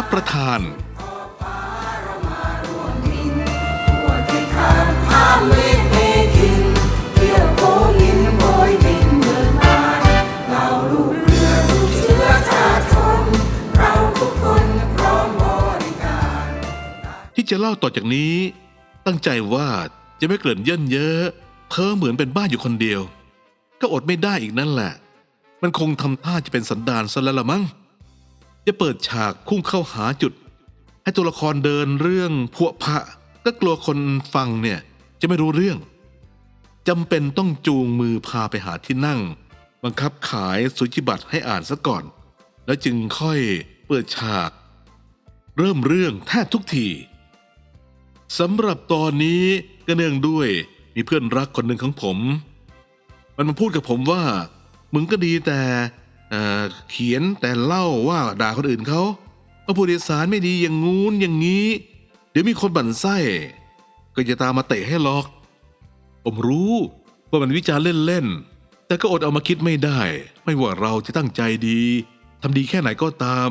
รับประทานที่จะเล่าต่อจากนี้ ตั้งใจว่าจะไม่เกริ่นเยินเยอะเพ้อเหมือนเป็นบ้านอยู่คนเดียว ก็อดไม่ได้อีกนั่นแหละ มันคงทำท่าจะเป็นสันดานซะแล้วละมั้ง จะเปิดฉากพุ่งเข้าหาจุด ให้ตัวละครเดินเรื่องพวกพระก็กลัวคนฟังเนี่ยจะไม่รู้เรื่องจำเป็นต้องจูงมือพาไปหาที่นั่ง บังคับขายสุจิบัตรให้อ่านซะก่อน แล้วจึงค่อยเปิดฉาก เริ่มเรื่องแทบทุกทีสำหรับตอนนี้ก็เนื่องด้วยมีเพื่อนรักคนหนึ่งของผม มันมาพูดกับผมว่า มึงก็ดีแต่ เขียนแต่เล่าว่าด่าคนอื่นเขาว่าผู้โดยสารไม่ดีอย่างงู้นอย่างนี้ เดี๋ยวมีคนบั่นไส้ ก็จะตามมาเตะให้ล็อก ผมรู้ว่ามันวิจารณ์เล่นๆ แต่ก็อดเอามาคิดไม่ได้ ไม่ว่าเราจะตั้งใจดีทำดีแค่ไหนก็ตาม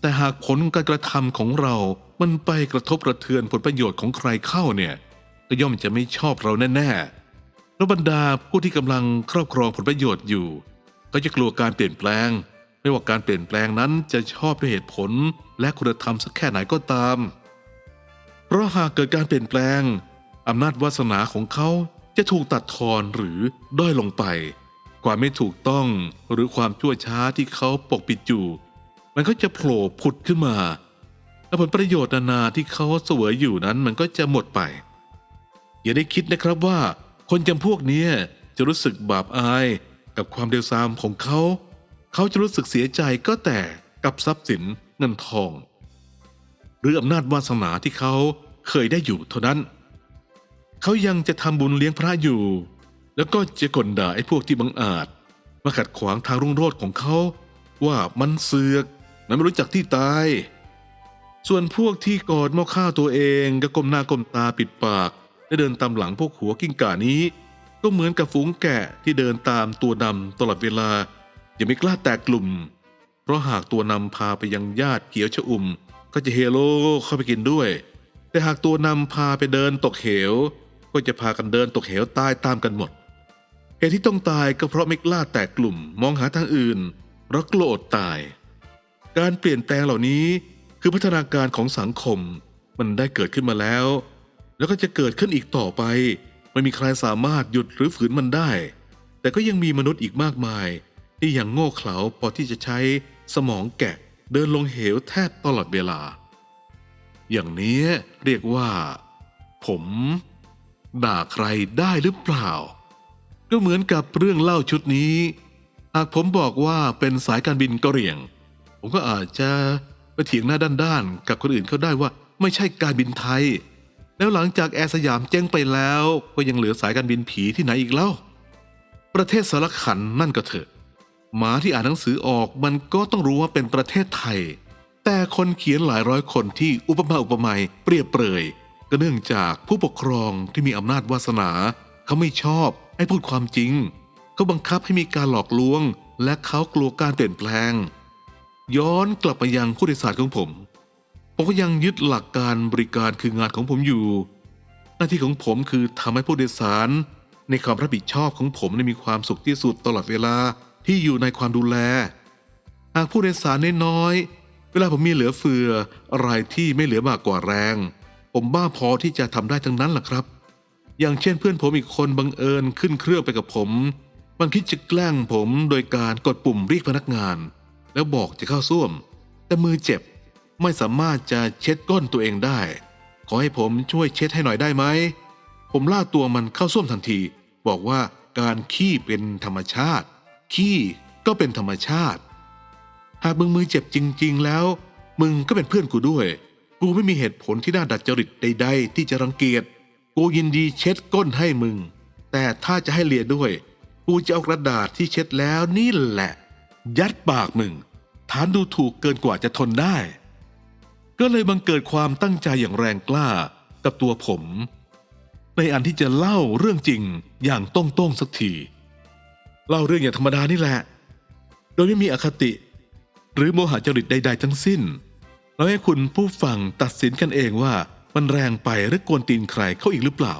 แต่หากผลการกระทำของเรา มันไปกระทบกระเทือนผลประโยชน์ของใครเข้าเนี่ยก็ย่อมจะไม่ชอบเราแน่ๆแล้วบรรดาผู้ที่กำลังครอบครองผลประโยชน์อยู่ ก็จะกลัวการเปลี่ยนแปลง ไม่ว่าการเปลี่ยนแปลงนั้นจะชอบด้วยเหตุผลและคุณธรรมสักแค่ไหนก็ตาม เพราะหากเกิดการเปลี่ยนแปลงอำนาจวาสนาของเขาจะถูกตัดทอนหรือด้อยลงไป ความไม่ถูกต้องหรือความชั่วช้าที่เขาปกปิดอยู่ มันก็จะโผล่ผุดขึ้นมาและผลประโยชน์นานาที่เขาเสวยอยู่นั้นมันก็จะหมดไป อย่าได้คิดนะครับว่า คนจำพวกนี้จะรู้สึกบาปอาย กับความเดวซามของเขา เขาจะรู้สึกเสียใจก็แต่กับทรัพย์สินเงินทอง หรืออำนาจวาสนาที่เขาเคยได้อยู่เท่านั้น เขายังจะทำบุญเลี้ยงพระอยู่ แล้วก็จะกลด่าไอ้พวกที่บังอาจ มาขัดขวางทางรุ่งโรจน์ของเขา ว่ามันเสือกมันไม่รู้จักที่ตาย ส่วนพวกที่กอดหม้อข้าวตัวเองก็ก้มหน้าก้มตาปิดปากและเดินตามหลังพวกหัวกิ้งก่านี้ ก็เหมือนกับฝูงแกะที่เดินตามตัวนำตลอดเวลา ยังไม่กล้าแตกกลุ่ม เพราะหากตัวนำพาไปยังญาติเขียวชะอุ่ม ก็จะเฮโลเข้าไปกินด้วย แต่หากตัวนำพาไปเดินตกเหว ก็จะพากันเดินตกเหวตายตามกันหมดเหตุที่ต้องตายก็เพราะไม่กล้าแตกกลุ่มมองหาทางอื่นเพราะกลัวอดตาย การเปลี่ยนแปลงเหล่านี้คือพัฒนาการของสังคมมันได้เกิดขึ้นมาแล้ว แล้วก็จะเกิดขึ้นอีกต่อไป ไม่มีใครสามารถหยุดหรือฝืนมันได้ แต่ก็ยังมีมนุษย์อีกมากมาย ที่ยังโง่เขลาพอที่จะใช้สมองแกะเดินลงเหวแทบตลอดเวลา อย่างนี้เรียกว่า ผม ด่าใครได้หรือเปล่า ก็เหมือนกับเรื่องเล่าชุดนี้ หากผมบอกว่าเป็นสายการบินกะเหรี่ยง ผมก็อาจจะไปเถียงหน้าด้านๆกับคนอื่นเขาได้ว่าไม่ใช่การบินไทย แล้วหลังจากแอร์สยามเจ๊งไปแล้ว ก็ยังเหลือสายการบินผีที่ไหนอีกเล่า ประเทศสารขันนั่นก็เถอะ หมาที่อ่านหนังสือออกมันก็ต้องรู้ว่าเป็นประเทศไทย แต่คนเขียนหลายร้อยคนที่อุปมาอุปไมยเปรียบเปรยก็เนื่องจากผู้ปกครองที่มีอำนาจวาสนา เขาไม่ชอบให้พูดความจริง เขาบังคับให้มีการหลอกลวง และเขากลัวการเปลี่ยนแปลง ย้อนกลับไปยังผู้โดยสารของผม ผมก็ยังยึดหลักการบริการคืองานของผมอยู่ หน้าที่ของผมคือทำให้ผู้โดยสาร ในความรับผิดชอบของผมได้มีความสุขที่สุดตลอดเวลาที่อยู่ในความดูแล หากผู้โดยสารน้อยๆเวลาผมมีเหลือเฟืออะไรที่ไม่เหลือมากกว่าแรง ผมบ้าพอที่จะทำได้ทั้งนั้นแหละครับ อย่างเช่นเพื่อนผมอีกคนบังเอิญขึ้นเครื่องไปกับผมมันคิดจะแกล้งผมโดยการกดปุ่มเรียกพนักงาน แล้วบอกจะเข้าส้วม แต่มือเจ็บ ไม่สามารถจะเช็ดก้นตัวเองได้ ขอให้ผมช่วยเช็ดให้หน่อยได้ไหม ผมล่าตัวมันเข้าส้วมทันที บอกว่าการขี้เป็นธรรมชาติ ขี้ก็เป็นธรรมชาติ หากมึงมือเจ็บจริง ๆ แล้ว มึงก็เป็นเพื่อนกูด้วย กูไม่มีเหตุผลที่น่าดัดจริตใด ๆ ที่จะรังเกียจ กูยินดีเช็ดก้นให้มึง แต่ถ้าจะให้เลียด้วย กูจะเอากระดาษที่เช็ดแล้วนี่แหละ ยัดปากมึงฐานดูถูกเกินกว่าจะทนได้ ก็เลยบังเกิดความตั้งใจอย่างแรงกล้ากับตัวผม ในอันที่จะเล่าเรื่องจริงอย่างต้องต้องสักที เล่าเรื่องอย่างธรรมดานี่แหละ โดยไม่มีอคติ หรือโมหะจริตใด ๆ ทั้งสิ้นเราให้คุณผู้ฟังตัดสินกันเองว่ามันแรงไปหรือกวนตีนใครเข้าอีกหรือเปล่า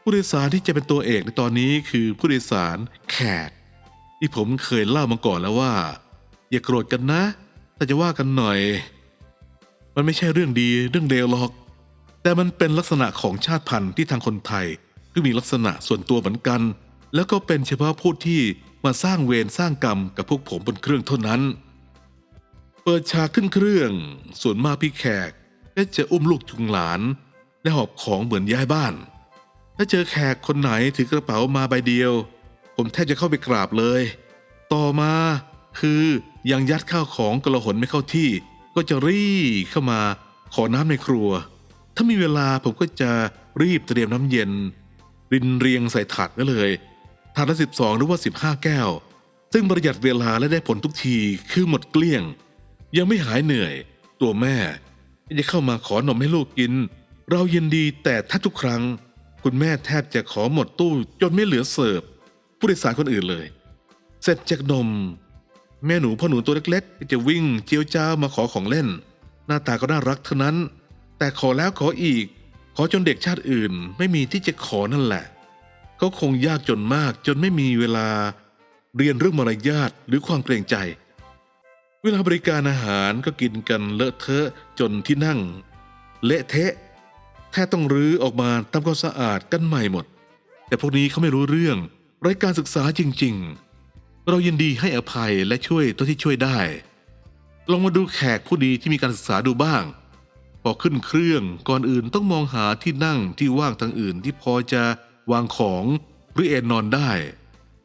ผู้โดยสารที่จะเป็นตัวเอกในตอนนี้คือผู้โดยสารแขกที่ผมเคยเล่ามาก่อนแล้วว่า อย่าโกรธกันนะ ถ้าจะว่ากันหน่อย มันไม่ใช่เรื่องดีเรื่องเลวหรอก แต่มันเป็นลักษณะของชาติพันธุ์ที่ทางคนไทยก็มีลักษณะส่วนตัวเหมือนกัน แล้วก็เป็นเฉพาะผู้ที่มาสร้างเวรสร้างกรรมกับพวกผมบนเครื่องเท่านั้น เปิดฉากขึ้นเครื่อง ส่วนมากพี่แขกก็จะอุ้มลูกจุงหลาน และหอบของเหมือนย้ายบ้าน ถ้าเจอแขกคนไหนถือกระเป๋ามาใบเดียว ผมแทบจะเข้าไปกราบเลย ต่อมาคือยังยัดข้าวของกระหนไม่เข้าที่ ก็จะรีบเข้ามาขอน้ำในครัว ถ้ามีเวลาผมก็จะรีบเตรียมน้ำเย็น รินเรียงใส่ถาดไว้เลยถาดละสิบสองหรือว่าสิบห้าแก้ว ซึ่งประหยัดเวลาและได้ผลทุกทีคือหมดเกลี้ยง ยังไม่หายเหนื่อย ตัวแม่จะเข้ามาขอนมให้ลูกกิน เรายินดีแต่ถ้าทุกครั้ง คุณแม่แทบจะขอหมดตู้จนไม่เหลือเสิร์ฟผู้โดยสารคนอื่นเลย เสร็จจากนม แม่หนูพ่อหนูตัวเล็กๆ จะวิ่งเจียวจ้ามาขอของเล่น หน้าตาก็น่ารักเท่านั้น แต่ขอแล้วขออีก ขอจนเด็กชาติอื่น ไม่มีที่จะขอนั่นแหละ เขาคงยากจนมากจนไม่มีเวลา เรียนเรื่องมารยาทหรือความเกรงใจ เวลาบริการอาหารก็กินกันเลอะเทอะจนที่นั่ง เละเทะ แทบต้องรื้อออกมาทำความสะอาดกันใหม่หมด แต่พวกนี้เขาไม่รู้เรื่องไร้การศึกษาจริง ๆ เรายินดีให้อภัยและช่วยตัวที่ช่วยได้ ลองมาดูแขกผู้ดีที่มีการศึกษาดูบ้าง พอขึ้นเครื่องก่อนอื่นต้องมองหาที่นั่งที่ว่างทางอื่นที่พอจะวางของหรือเอนนอนได้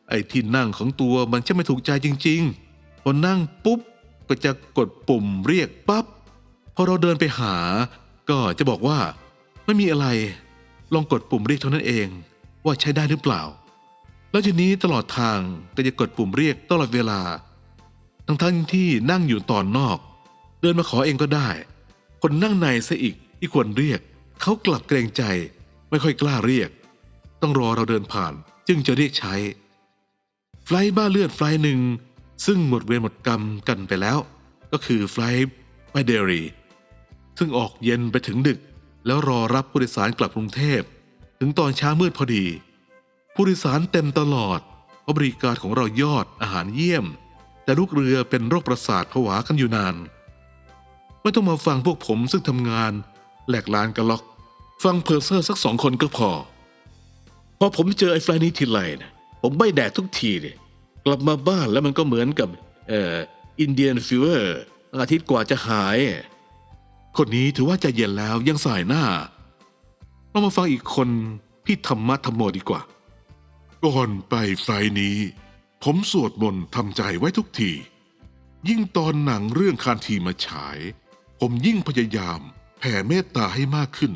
ไอ้ที่นั่งของตัวมันจะไม่ถูกใจจริง ๆ พอนั่งปุ๊บก็จะกดปุ่มเรียกปั๊บพอเราเดินไปหา ก็จะบอกว่า ไม่มีอะไร ลองกดปุ่มเรียกเท่านั้นเอง ว่าใช้ได้หรือเปล่า แล้วทีนี้ตลอดทางก็จะกดปุ่มเรียกตลอดเวลา ทั้งทั้งที่นั่งอยู่ตอนนอก เดินมาขอเองก็ได้ คนนั่งในซะอีกที่ควรเรียก เขากลับเกรงใจ ไม่ค่อยกล้าเรียก ต้องรอเราเดินผ่านจึงจะเรียกใช้ ไฟล์บ้าเลือดไฟล์หนึ่งซึ่งหมดเวรหมดกรรมกันไปแล้ว ก็คือไฟล์ไปเดรีซึ่งออกเย็นไปถึงดึก แล้วรอรับผู้โดยสารกลับกรุงเทพ ถึงตอนเช้ามืดพอดี ผู้โดยสารเต็มตลอดเพราะบริการของเรายอดอาหารเยี่ยม แต่ลูกเรือเป็นโรคประสาทผวากันอยู่นาน ไม่ต้องมาฟังพวกผมซึ่งทำงานแหลกลานกันหรอก ฟังเพอร์เซอร์สักสองคนก็พอ พอผมเจอไอ้ไฟล์นี้ทีไรนะผมไม่แดกทุกทีเลยกลับมาบ้านแล้วมันก็เหมือนกับเอ่ออินเดียนฟิวเวอร์อาทิตย์กว่าจะหาย คนนี้ถือว่าใจเย็นแล้วยังสายหน้าเรามาฟังอีกคนพี่ธรรมะธรรมโมดีกว่า ก่อนไปไฟล์นี้ ผมสวดมนต์ทำใจไว้ทุกที ยิ่งตอนหนังเรื่องคานทีมาฉาย ผมยิ่งพยายามแผ่เมตตาให้มากขึ้น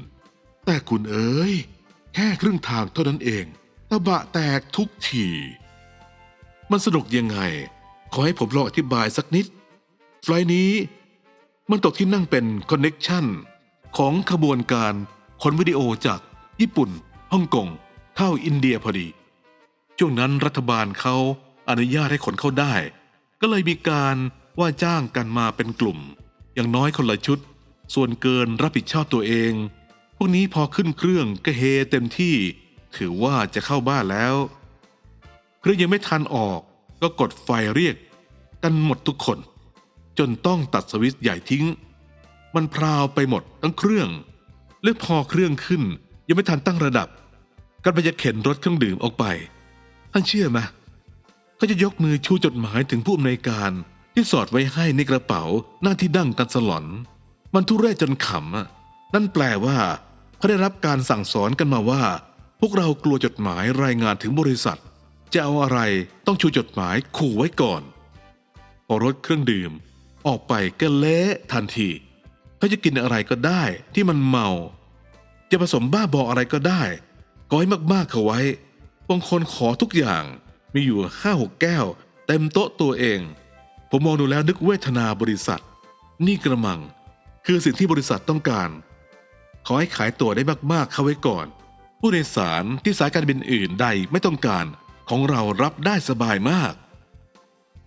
แต่คุณเอ๋ยแค่ครึ่งทางเท่านั้นเองตะบะแตกทุกที มันสนุกยังไง ขอให้ผมลองอธิบายสักนิด ไฟล์นี้ มันตกที่นั่งเป็นคอนเน็กชันของขบวนการขนวิดีโอจากญี่ปุ่นฮ่องกงเข้าอินเดียพอดี ช่วงนั้นรัฐบาลเขาอนุญาตให้ขนเข้าได้ ก็เลยมีการว่าจ้างกันมาเป็นกลุ่ม อย่างน้อยคนละชุด ส่วนเกินรับผิดชอบตัวเอง พวกนี้พอขึ้นเครื่องก็เฮเต็มที่ ถือว่าจะเข้าบ้านแล้ว เครื่องยังไม่ทันออกก็กดไฟเรียก กันหมดทุกคน จนต้องตัดสวิตช์ใหญ่ทิ้ง มันพราวไปหมดทั้งเครื่อง และพอเครื่องขึ้นยังไม่ทันตั้งระดับ กันไปจะเข็นรถเครื่องดื่มออกไป ท่านเชื่อไหมเขาจะยกมือชูจดหมายถึงผู้อำนวยการ ที่สอดไว้ให้ในกระเป๋าหน้าที่ดั้งกันสลอน มันทุเรศจนขำอะนั่นแปลว่าเขาได้รับการสั่งสอนกันมาว่า พวกเรากลัวจดหมายรายงานถึงบริษัท จะเอาอะไรต้องชูจดหมายขู่ไว้ก่อน พอรถเครื่องดื่ม ออกไปก็เละทันทีเขาจะกินอะไรก็ได้ที่มันเมา จะผสมบ้าบออะไรก็ได้ก้อยมากๆเขาไว้ บางคนขอทุกอย่างมีอยู่ห้าหกแก้ว เต็มโต๊ะตัวเอง ผมมองดูแล้วนึกเวทนาบริษัท นี่กระมัง คือสิ่งที่บริษัทต้องการ ขอให้ขายตั๋วได้มากๆเข้าไว้ก่อน ผู้โดยสารที่สายการบินอื่นใดไม่ต้องการ ของเรารับได้สบายมาก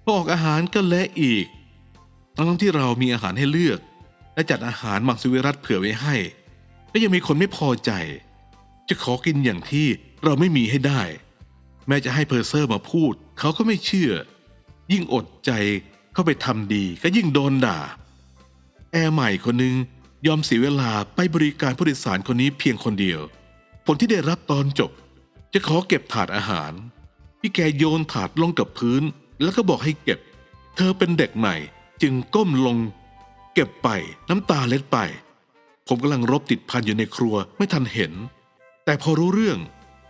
พอออกอาหารก็เละอีก ทั้งที่เรามีอาหารให้เลือก และจัดอาหารมังสวิรัตเผื่อไว้ให้ ก็ยังมีคนไม่พอใจ จะขอกินอย่างที่ เราไม่มีให้ได้ แม้จะให้เพอร์เซอร์มาพูด เขาก็ไม่เชื่อ ยิ่งอดใจเข้าไปทำดีก็ยิ่งโดนด่า แอร์ใหม่คนหนึ่งยอมเสียเวลาไปบริการผู้โดยสารคนนี้เพียงคนเดียว ผลที่ได้รับตอนจบ จะขอเก็บถาดอาหาร พี่แกโยนถาดลงกับพื้น แล้วก็บอกให้เก็บ เธอเป็นเด็กใหม่ จึงก้มลง เก็บไปน้ำตาเล็ดไป ผมกำลังรบติดพันอยู่ในครัวไม่ทันเห็น แต่พอรู้เรื่อง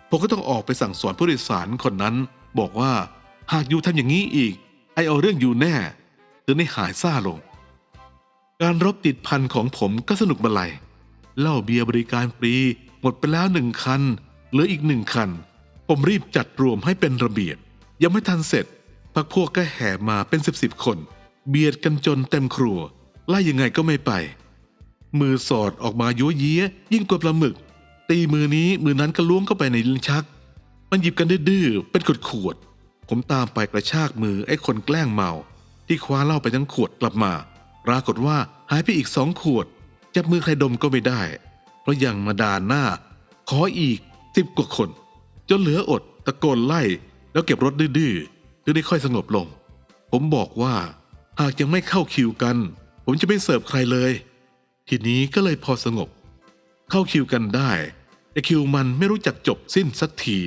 ผมก็ต้องออกไปสั่งสอนผู้โดยสารคนนั้น บอกว่าหากอยู่ทำอย่างนี้อีก ไอเอาเรื่องอยู่แน่จนได้หายซ่าลง การรบติดพันของผมก็สนุกมาลัยเหล้าเบียร์บริการฟรีหมดไปแล้วหนึ่งคันเหลืออีกหนึ่งคัน ผมรีบจัดรวมให้เป็นระเบียบ ยังไม่ทันเสร็จพักพวกก็แห่มาเป็นสิบสิบคน เบียดกันจนเต็มครัวไล่ยังไงก็ไม่ไป มือสอดออกมายัวเยี้ยยิ่งกว่าปลาหมึก ตีมือนี้มือนั้นก็ล้วงเข้าไปในลิ้นชัก มันหยิบกันดื้อเป็นขวดขวด ผมตามไปกระชากมือไอ้คนแกล้งเมา ที่คว้าเหล้าไปทั้งขวดกลับมา ปรากฏว่าหายไปอีกสองขวด จับมือใครดมก็ไม่ได้ เพราะยังมาด่าหน้า ขออีกสิบกว่าคน จนเหลืออดตะโกนไล่ แล้วเก็บรถดื้อๆถึงได้ค่อยสงบลง ผมบอกว่า หากยังไม่เข้าคิวกัน ผมจะไม่เสิร์ฟใครเลย ทีนี้ก็เลยพอสงบ เข้าคิวกันได้ แต่คิวมันไม่รู้จักจบสิ้นสักที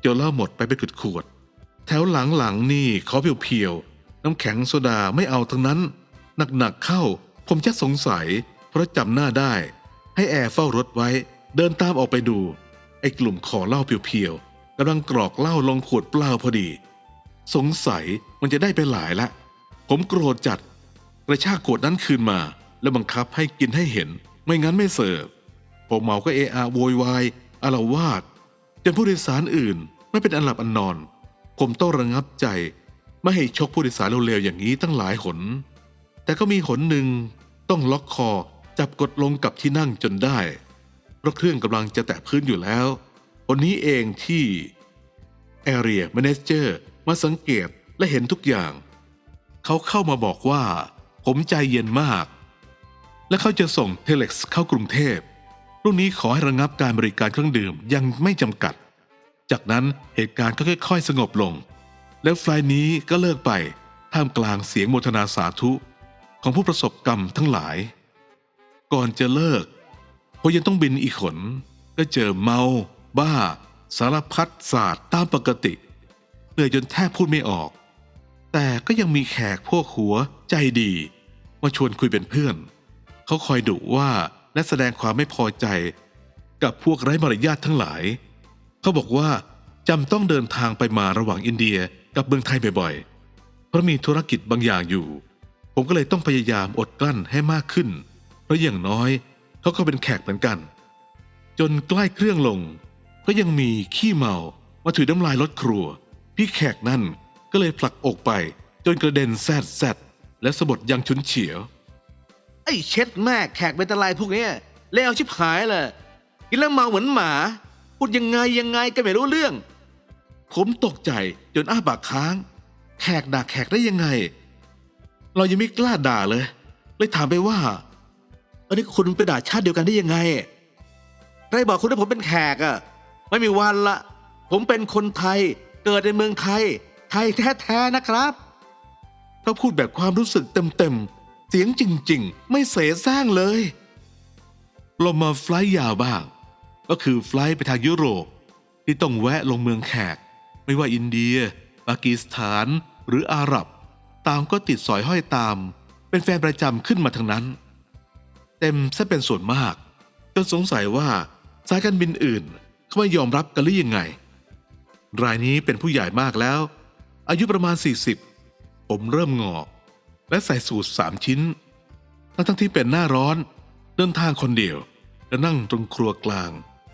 เจนเหล่าหมดไปเป็นขวดๆแถวหลังๆนี่ขอเพียวๆน้ำแข็งโซดาไม่เอาทั้งนั้น หนักๆเข้า ผมจะสงสัย เพราะจำหน้าได้ ให้แอร์เฝ้ารถไว้ เดินตามออกไปดู ไอ้กลุ่มขอเหล้าเพียวๆกำลังกรอกเหล้าลงขวดเปล่าพอดี สงสัยมันจะได้ไปหลายละ ผมโกรธจัดกระชากขวดนั้นคืนมา แล้วบังคับให้กินให้เห็น ไม่งั้นไม่เสิร์ฟ ผมเมาก็เอะอะโวยวายอาละวาดจนผู้โดยสารอื่นไม่เป็นอันหลับอันนอน ผมต้องระงับใจ ไม่ให้ชกผู้โดยสารเร็วๆอย่างนี้ตั้งหลายหน แต่ก็มีหนหนึ่งต้องล็อกคอจับกดลงกับที่นั่งจนได้ เพราะเครื่องกำลังจะแตะพื้นอยู่แล้วคนนี้เองที่ Area Manager มาสังเกตและเห็นทุกอย่าง เขาเข้ามาบอกว่า ผมใจเย็นมาก และเขาจะส่งเทเล็กซ์เข้ากรุงเทพ รุ่นนี้ขอให้ระงับการบริการเครื่องดื่มยังไม่จำกัด จากนั้นเหตุการณ์ก็ค่อย ๆ สงบลง แล้วไฟล์นี้ก็เลิกไปท่ามกลางเสียงโมทนาสาธุ ของผู้ประสบกรรมทั้งหลาย ก่อนจะเลิกพอยังต้องบินอีกขน ก็เจอเมา บ้า สารพัดศาสตร์ตามปกติเหนื่อยจนแทบพูดไม่ออก แต่ก็ยังมีแขกพวกหัวใจดี มาชวนคุยเป็นเพื่อน เขาคอยดุว่า และแสดงความไม่พอใจ กับพวกไร้มารยาททั้งหลาย เขาบอกว่าจำต้องเดินทางไปมาระหว่างอินเดียกับเมืองไทยบ่อยๆ เพราะมีธุรกิจบางอย่างอยู่ ผมก็เลยต้องพยายามอดกลั้นให้มากขึ้น เพราะอย่างน้อยเขาก็เป็นแขกเหมือนกัน จนใกล้เครื่องลง ก็ยังมีขี้เมามาถือน้ำลายรถครัว พี่แขกนั่นก็เลยผลักอกไปจนกระเด็นแซดแซดและสะบดยังชุนเฉียว ไอ้เช็ดแม่แขกเป็นตะไลพวกเนี้ยเลวชิบหายเลยกินแล้วเมาเหมือนหมา พูดยังไงยังไงก็ไม่รู้เรื่อง ผมตกใจจนอ้าปากค้าง แขกด่าแขกได้ยังไง เรายังไม่กล้าด่าเลย เลยถามไปว่าอันนี้คุณไปด่าชาติเดียวกันได้ยังไงใครบอกคุณว่าผมเป็นแขกอะไม่มีวันละ ผมเป็นคนไทย เกิดในเมืองไทย ไทยแท้ๆนะครับเขาพูดแบบความรู้สึกเต็มๆ เสียงจริงๆ ไม่เสแสร้งเลยเรามาไฟลท์ยาวบ้าง ก็คือไฟลท์ไปทางยุโรป ที่ต้องแวะลงเมืองแขก ไม่ว่าอินเดีย ปากีสถาน หรืออาหรับ ตามก็ติดสอยห้อยตาม เป็นแฟนประจำขึ้นมาทั้งนั้น เต็มซะเป็นส่วนมาก จนสงสัยว่าสายการบินอื่นเขาไม่ยอมรับกันหรือยังไง รายนี้เป็นผู้ใหญ่มากแล้ว อายุประมาณ 40 ผมเริ่มงอก และใส่สูทสามชิ้น ทั้งทั้งที่เป็นหน้าร้อน เดินทางคนเดียว และนั่งตรงครัวกลาง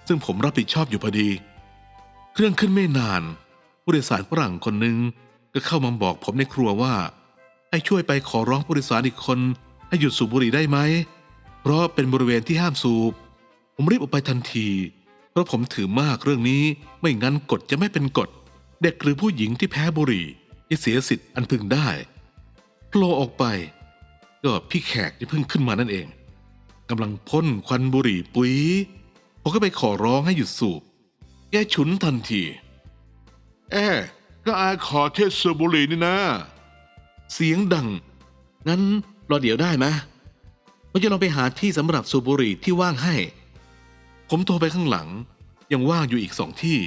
ซึ่งผมรับผิดชอบอยู่พอดี เครื่องขึ้นไม่นาน ผู้โดยสารฝรั่งคนหนึ่งก็เข้ามาบอกผมในครัวว่า ให้ช่วยไปขอร้องผู้โดยสารอีกคน ให้หยุดสูบบุหรี่ได้ไหม เพราะเป็นบริเวณที่ห้ามสูบ ผมรีบออกไปทันที เพราะผมถือมากเรื่องนี้ไม่งั้นกฎจะไม่เป็นกฎ เด็กหรือผู้หญิงที่แพ้บุหรี่จะเสียสิทธิ์อันพึงได้ โผล่ออกไป ก็พี่แขกที่เพิ่งขึ้นมานั่นเองกำลังพ่นควันบุหรี่ปุ๋ยผมก็ไปขอร้องให้หยุดสูบ แกฉุนทันที แอ้ก็อาขอเทศสูบบุหรี่นี่นะ เสียงดัง งั้นรอเดี๋ยวได้ไหมผมจะลองไปหาที่สำหรับสูบบุหรี่ที่ว่างให้ ผมโทรไปข้างหลัง ยังว่างอยู่อีกสองที่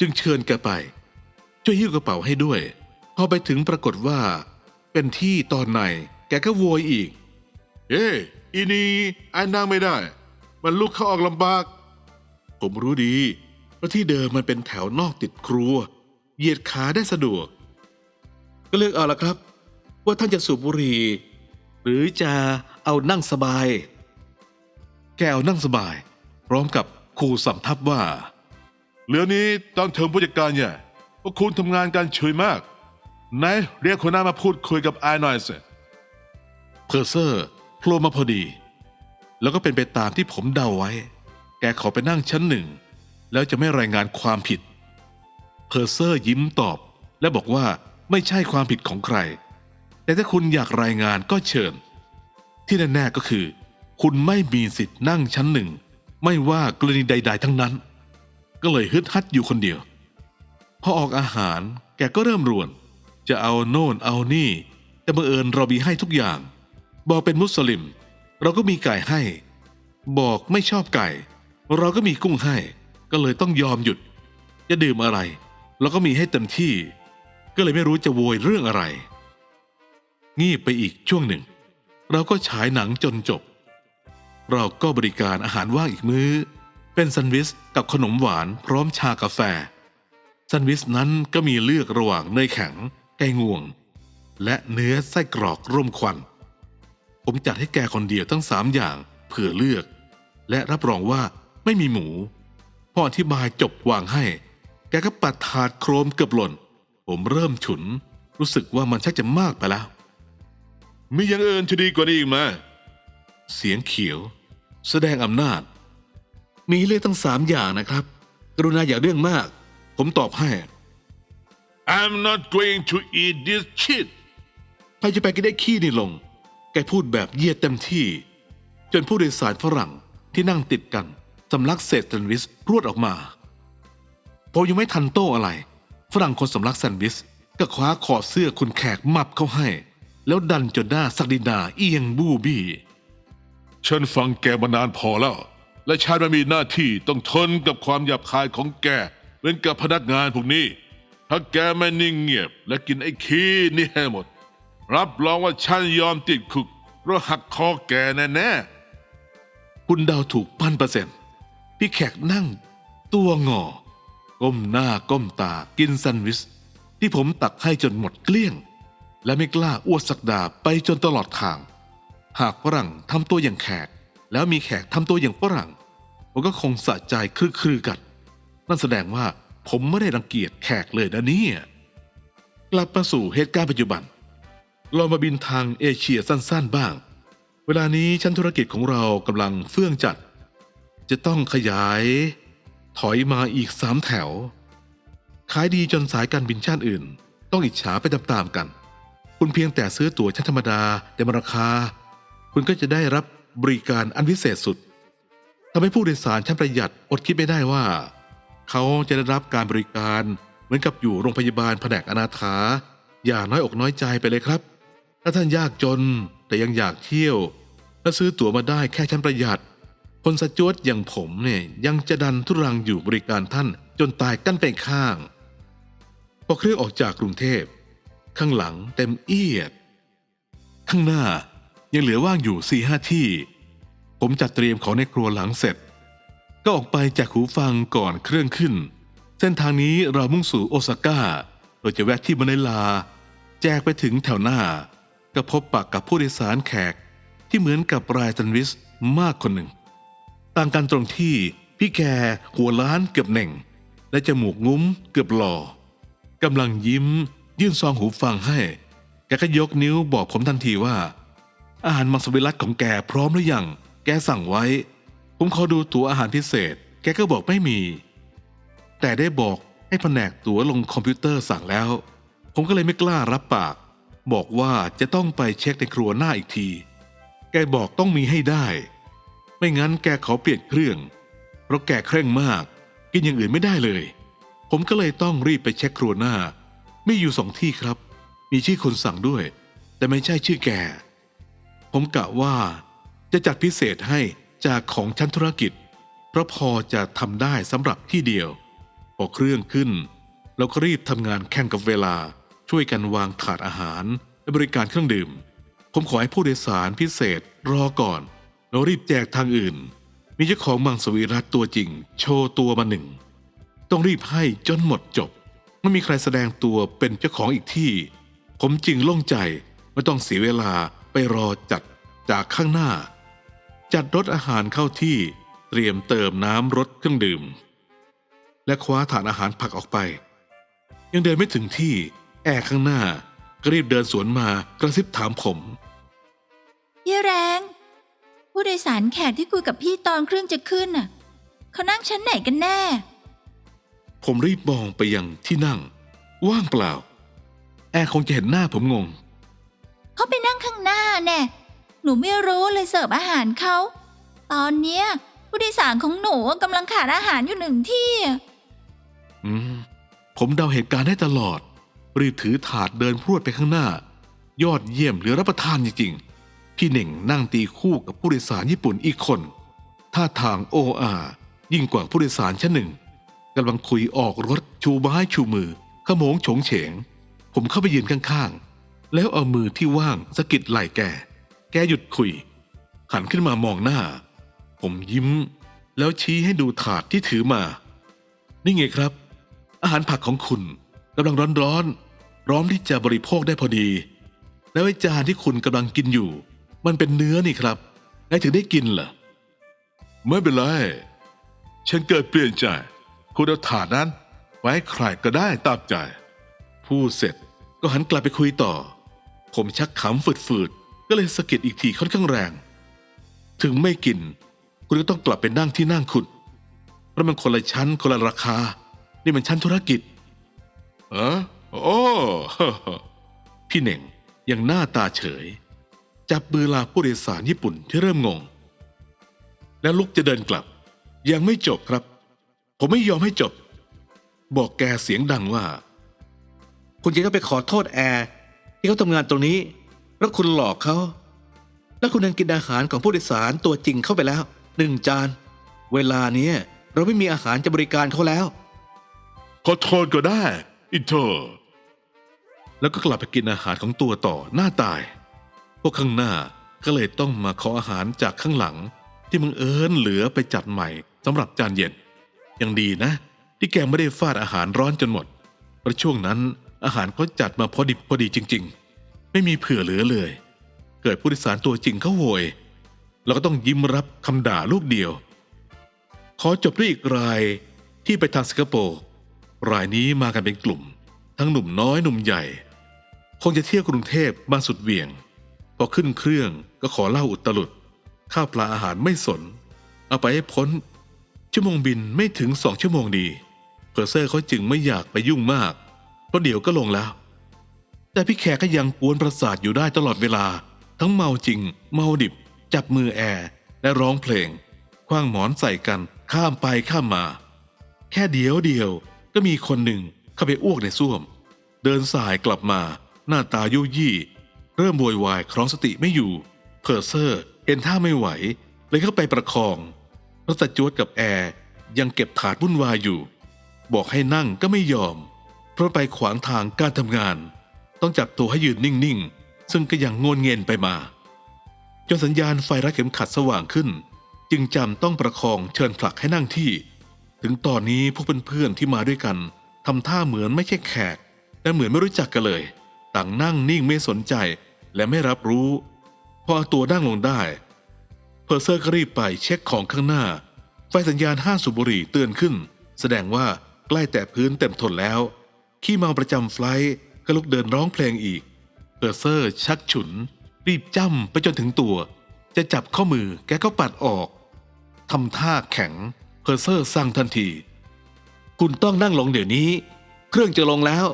จึงเชิญแกไป ช่วยหิ้วกระเป๋าให้ด้วย พอไปถึงปรากฏว่า เป็นที่ตอนในแกก็โวยอีก เอ้อีนีไอ้นั่งไม่ได้ มันลุกเข้าออกลำบาก ผมรู้ดีว่าที่เดิมมันเป็นแถวนอกติดครัว เหยียดขาได้สะดวก ก็เลือกเอาละครับ ว่าท่านจะสูบบุหรี่หรือจะเอานั่งสบาย แกเอานั่งสบาย พร้อมกับขู่สำทับว่า เหลือนี้ต้องเถิมผู้จัดการเนี่ยพวกคุณทำงานกันเฉยมาก ไหนเรียกคนหน้ามาพูดคุยกับไอ้หน่อยสิเพอร์เซอร์โผล่มาพอดี แล้วก็เป็นไปตามที่ผมเดาไว้ แกขอไปนั่งชั้นหนึ่ง แล้วจะไม่รายงานความผิด เพอร์เซอร์ยิ้มตอบ และบอกว่าไม่ใช่ความผิดของใคร แต่ถ้าคุณอยากรายงานก็เชิญ ที่แน่ๆก็คือ คุณไม่มีสิทธิ์นั่งชั้นหนึ่ง ไม่ว่ากรณีใด ๆ ทั้งนั้น ก็เลยฮึดฮัดอยู่คนเดียว พอออกอาหารแกก็เริ่มรวน จะเอาโน่นเอานี่ แต่บังเอิญเรามีให้ทุกอย่าง บอกเป็นมุสลิม เราก็มีไก่ให้ บอกไม่ชอบไก่ เราก็มีกุ้งให้ ก็เลยต้องยอมหยุด จะดื่มอะไร เราก็มีให้เต็มที่ ก็เลยไม่รู้จะโวยเรื่องอะไร งีบไปอีกช่วงหนึ่ง เราก็ฉายหนังจนจบ เราก็บริการอาหารว่างอีกมื้อ เป็นแซนด์วิชกับขนมหวานพร้อมชากาแฟแซนด์วิชนั้นก็มีเลือกระหว่างเนยแข็ง ไก่งวง และเนื้อไส้กรอกร่มควัน ผมจัดให้แกคนเดียวทั้งสามอย่างเผื่อเลือก และรับรองว่าไม่มีหมู พออธิบายจบวางให้ แกก็ปัดถาดโครมเกือบหล่น ผมเริ่มฉุน รู้สึกว่ามันชักจะมากไปแล้วมีอย่างอื่นที่ดีกว่านี้อีกไหมเสียงเขียว แสดงอำนาจ มีเลือกทั้งสามอย่างนะครับ กรุณาอย่าเรื่องมาก ผมตอบให้ I'm not going to eat this shit ใครจะไปกินได้ขี้นี่ลง แกพูดแบบเยียดเต็มที่ จนผู้โดยสารฝรั่งที่นั่งติดกันสำลักเศษแซนด์วิชรวดออกมา ผมยังไม่ทันโต้อะไร ฝรั่งคนสำลักแซนด์วิชก็คว้าคอเสื้อคุณแขกมับเข้าให้ แล้วดันจนหน้าสักดินาเอียงบูบี้ฉันฟังแกมานานพอแล้ว และฉันไม่มีหน้าที่ต้องทนกับความหยาบคายของแกเหมือนกับพนักงานพวกนี้ ถ้าแกไม่นิ่งเงียบและกินไอ้ขี้นี่ให้หมด รับรองว่าฉันยอมติดคุกเพราะหักคอแกแน่ๆคุณเดาถูกพันเปอร์เซ็นต์พี่แขกนั่ง ตัวงอ ก้มหน้าก้มตากินแซนด์วิชที่ผมตักให้จนหมดเกลี้ยง และไม่กล้าอ้วดสักดาไปจนตลอดทาง หากฝรั่งทำตัวอย่างแขก แล้วมีแขกทำตัวอย่างฝรั่งผมก็คงสะใจคลือๆกัน นั่นแสดงว่า ผมไม่ได้รังเกียจแขกเลยนะเนี่ย กลับมาสู่เหตุการณ์ปัจจุบัน เรามาบินทางเอเชียสั้นๆบ้าง เวลานี้ชั้นธุรกิจของเรากำลังเฟื่องจัด จะต้องขยาย ถอยมาอีกสามแถว ขายดีจนสายการบินชาติอื่น ต้องอิจฉาไปตามๆกัน คุณเพียงแต่ซื้อตั๋วชั้นธรรมดาแต่ราคา คุณก็จะได้รับบริการอันพิเศษสุดทำให้ผู้โดยสารชั้นประหยัดอดคิดไม่ได้ว่า เขาจะได้รับการบริการ เหมือนกับอยู่โรงพยาบาลแผนกอนาถา อย่าน้อยอกน้อยใจไปเลยครับ ถ้าท่านยากจนแต่ยังอยากเที่ยวและซื้อตั๋วมาได้แค่ชั้นประหยัด คนสจวดอย่างผมเนี่ยยังจะดันทุรังอยู่บริการท่านจนตายกั้นไปข้าง พอเครื่องออกจากกรุงเทพ ข้างหลังเต็มเอียด ข้างหน้ายังเหลือว่างอยู่สี่ห้าที่ ผมจัดเตรียมของในครัวหลังเสร็จ ก็ออกไปจากหูฟังก่อนเครื่องขึ้น เส้นทางนี้เรามุ่งสู่โอซาก้า โดยจะแวะที่มะนิลา แจกไปถึงแถวหน้า ก็พบปะกับผู้โดยสารแขกที่เหมือนกับรายซันวิสมากคนหนึ่ง ต่างกันตรงที่พี่แกหัวล้านเกือบเหน่ง และจมูกงุ้มเกือบหล่อกำลังยิ้ม ยื่นซองหูฟังให้ แกก็ยกนิ้วบอกผมทันทีว่า อาหารมังสวิรัตของแกพร้อมหรือยัง แกสั่งไว้ ผมขอดูตั๋วอาหารพิเศษ แกก็บอกไม่มี แต่ได้บอกให้แผนกตั๋วลงคอมพิวเตอร์สั่งแล้ว ผมก็เลยไม่กล้ารับปาก บอกว่าจะต้องไปเช็คในครัวหน้าอีกที แกบอกต้องมีให้ได้ ไม่งั้นแกขอเปลี่ยนเครื่อง เพราะแกเคร่งมาก กินอย่างอื่นไม่ได้เลย ผมก็เลยต้องรีบไปเช็คครัวหน้า ไม่อยู่สองที่ครับ มีชื่อคนสั่งด้วย แต่ไม่ใช่ชื่อแกผมกะว่าจะจัดพิเศษให้ จากของชั้นธุรกิจ เพราะพอจะทำได้สำหรับที่เดียว พอเครื่องขึ้นเราก็รีบทำงานแข่งกับเวลา ช่วยกันวางถาดอาหารและบริการเครื่องดื่ม ผมขอให้ผู้โดยสารพิเศษรอก่อนแล้วรีบแจกทางอื่น มีเจ้าของมังสวิรัตตัวจริง โชว์ตัวมาหนึ่ง ต้องรีบให้จนหมดจบ ไม่มีใครแสดงตัวเป็นเจ้าของอีกที่ ผมจึงโล่งใจไม่ต้องเสียเวลาไปรอจัดจากข้างหน้า จัดรถอาหารเข้าที่เตรียมเติมน้ำรถเครื่องดื่ม และคว้าถาดอาหารผักออกไป ยังเดินไม่ถึงที่แอร์ข้างหน้าก็รีบเดินสวนมากระซิบถามผมพี่แรง ผู้โดยสารแขกที่คุยกับพี่ตอนเครื่องจะขึ้นน่ะเขานั่งชั้นไหนกันแน่ ผมรีบมองไปยังที่นั่ง ว่างเปล่า แอร์คงจะเห็นหน้าผมงง เขาไปนั่งข้างหน้าแน่ หนูไม่รู้เลยเสิร์ฟอาหารเขา ตอนเนี้ยผู้โดยสารของหนูกำลังขาดอาหารอยู่หนึ่งที่ อืม ผมเดาเหตุการณ์ได้ตลอด รีบถือถาดเดินพรวดไปข้างหน้า ยอดเยี่ยมเหลือรับประทานจริงๆ พี่เหน่งนั่งตีคู่กับผู้โดยสารญี่ปุ่นอีกคนท่าทางโออายิ่งกว่าผู้โดยสารชั้นหนึ่งกำลังคุยออกรถชูไม้ชูมือขโมงโฉงเฉง ผมเข้าไปยืนข้างๆ แล้วเอามือที่ว่างสะกิดไหล่แก แกหยุดคุย หันขึ้นมามองหน้า ผมยิ้ม แล้วชี้ให้ดูถาดที่ถือมา นี่ไงครับ อาหารผักของคุณกำลังร้อนๆร้อมที่จะบริโภคได้พอดี แล้วไอ้จานที่คุณกำลังกินอยู่ มันเป็นเนื้อนี่ครับไงถึงได้กินล่ะไม่เป็นไร ฉันเกิดเปลี่ยนใจ คุณเอาถาดนั้นไว้ให้ใครก็ได้ตามใจ พูดเสร็จก็หันกลับไปคุยต่อ ผมชักขำฝืดๆ ก็เลยสะกิดอีกทีค่อนข้างแรง ถึงไม่กิน คุณก็ต้องกลับไปนั่งที่นั่งคุณเพราะมันคนละชั้นคนละราคา นี่มันชั้นธุรกิจเออโอ้พี่เหน่งยังหน้าตาเฉย จับมือลาผู้โดยสารญี่ปุ่นที่เริ่มงง แล้วลุกจะเดินกลับ ยังไม่จบครับ ผมไม่ยอมให้จบ บอกแกเสียงดังว่า คุณจะต้องไปขอโทษแอร์ที่เขาทำงานตรงนี้ แล้วคุณหลอกเขา แล้วคุณยังกินอาหารของผู้โดยสารตัวจริงเข้าไปแล้วหนึ่งจาน เวลาเนี้ยเราไม่มีอาหารจะบริการเขาแล้ว ขอโทษก็ได้อินเทอร์แล้วก็กลับไปกินอาหารของตัวต่อหน้าตาย พวกข้างหน้าก็เลยต้องมาขออาหารจากข้างหลัง ที่มึงเอิญเหลือไปจัดใหม่สำหรับจานเย็น ยังดีนะ ที่แกไม่ได้ฟาดอาหารร้อนจนหมด เพราะช่วงนั้นอาหารเขาจัดมาพอดิบพอดีจริง ๆ ไม่มีเผื่อเหลือเลย เกิดผู้โดยสารตัวจริงเขาโวย เราก็ต้องยิ้มรับคำด่าลูกเดียว ขอจบด้วยอีกรายที่ไปทางสิงคโปร์รายนี้มากันเป็นกลุ่ม ทั้งหนุ่มน้อยหนุ่มใหญ่ คงจะเที่ยวกรุงเทพมาสุดเวียง พอขึ้นเครื่องก็ขอเล่าอุตลุดข้าวปลาอาหารไม่สน เอาไปให้พ้น ชั่วโมงบินไม่ถึงสองชั่วโมงดีเพอร์เซอร์เขาจึงไม่อยากไปยุ่งมากเพราะเดี๋ยวก็ลงแล้ว แต่พี่แขกก็ยังกวนประสาทอยู่ได้ตลอดเวลา ทั้งเมาจริง เมาดิบ จับมือแอร์และร้องเพลงคว้างหมอนใส่กันข้ามไปข้ามมา แค่เดียวเดียวก็มีคนหนึ่งเข้าไปอ้วกในส้วม เดินสายกลับมา หน้าตายุยี่ เริ่มโวยวายครองสติไม่อยู่ เพอร์เซอร์เห็นท่าไม่ไหว เลยเข้าไปประคองรถตจวดกับแอร์ยังเก็บถาดวุ่นวายอยู่ บอกให้นั่งก็ไม่ยอม เพราะไปขวางทางการทำงาน ต้องจับตัวให้ยืนนิ่งๆ ซึ่งก็ยังงนเงียนไปมา จนสัญญาณไฟรัดเข็มขัดสว่างขึ้น จึงจำต้องประคองเชิญผลักให้นั่งที่ ถึงตอนนี้พวกเพื่อนๆที่มาด้วยกันทำท่าเหมือนไม่ใช่แขกและเหมือนไม่รู้จักกันเลย ต่างนั่งนิ่งไม่สนใจและไม่รับรู้ พอเอาตัวนั่งลงได้ เพอร์เซอร์ก็รีบไปเช็คของข้างหน้า ไฟสัญญาณห้าสูบบุหรี่เตือนขึ้น แสดงว่าใกล้แต่พื้นเต็มทนแล้ว ขี้เมาประจำไฟล์ ก็ลุกเดินร้องเพลงอีกเพอร์เซอร์ชักฉุน รีบจ้ำไปจนถึงตัว จะจับข้อมือแกก็ปัดออกทำท่าแข็ง เพอร์เซอร์สั่งทันที คุณต้องนั่งลงเดี๋ยวนี้ เครื่องจะลงแล้ว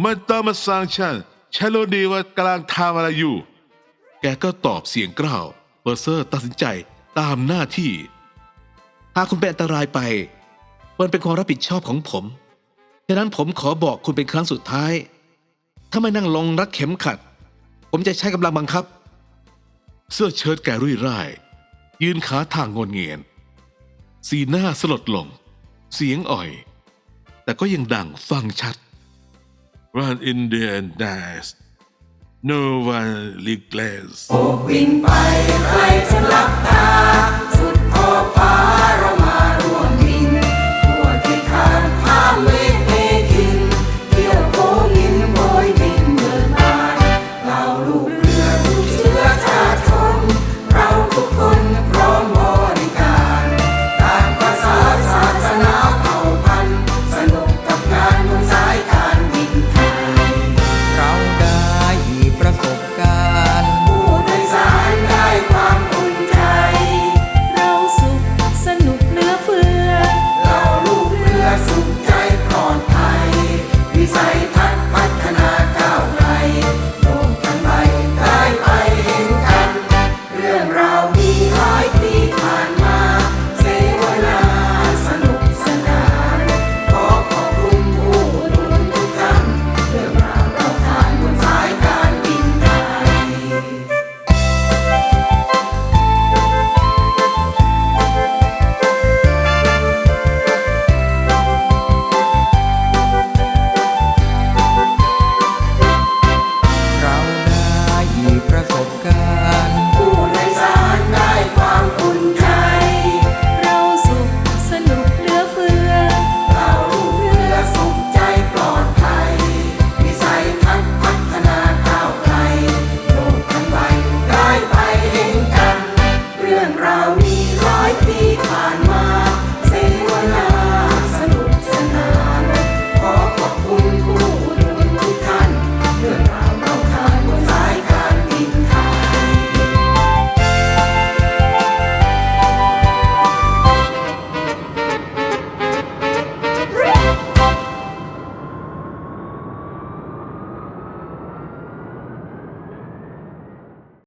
ไม่ต้องมาสั่งฉันฉันรู้ดีว่ากำลังทำอะไรอยู่ แกก็ตอบเสียงกล้าวเปอร์เซอร์ตัดสินใจตามหน้าที่ หากคุณเป็นอันตรายไป มันเป็นความรับผิดชอบของผม ฉะนั้นผมขอบอกคุณเป็นครั้งสุดท้าย ถ้าไม่นั่งลงรัดเข็มขัด ผมจะใช้กำลังบังคับ เสื้อเชิ้ตแกรุ่ยร่าย ยืนขาทางงนเงียน สีหน้าสลดลง เสียงอ่อย แต่ก็ยังดังฟังชัด Run in the dance No one regrets วิ่งไปใครจะหลับตา สุดขอบฟ้า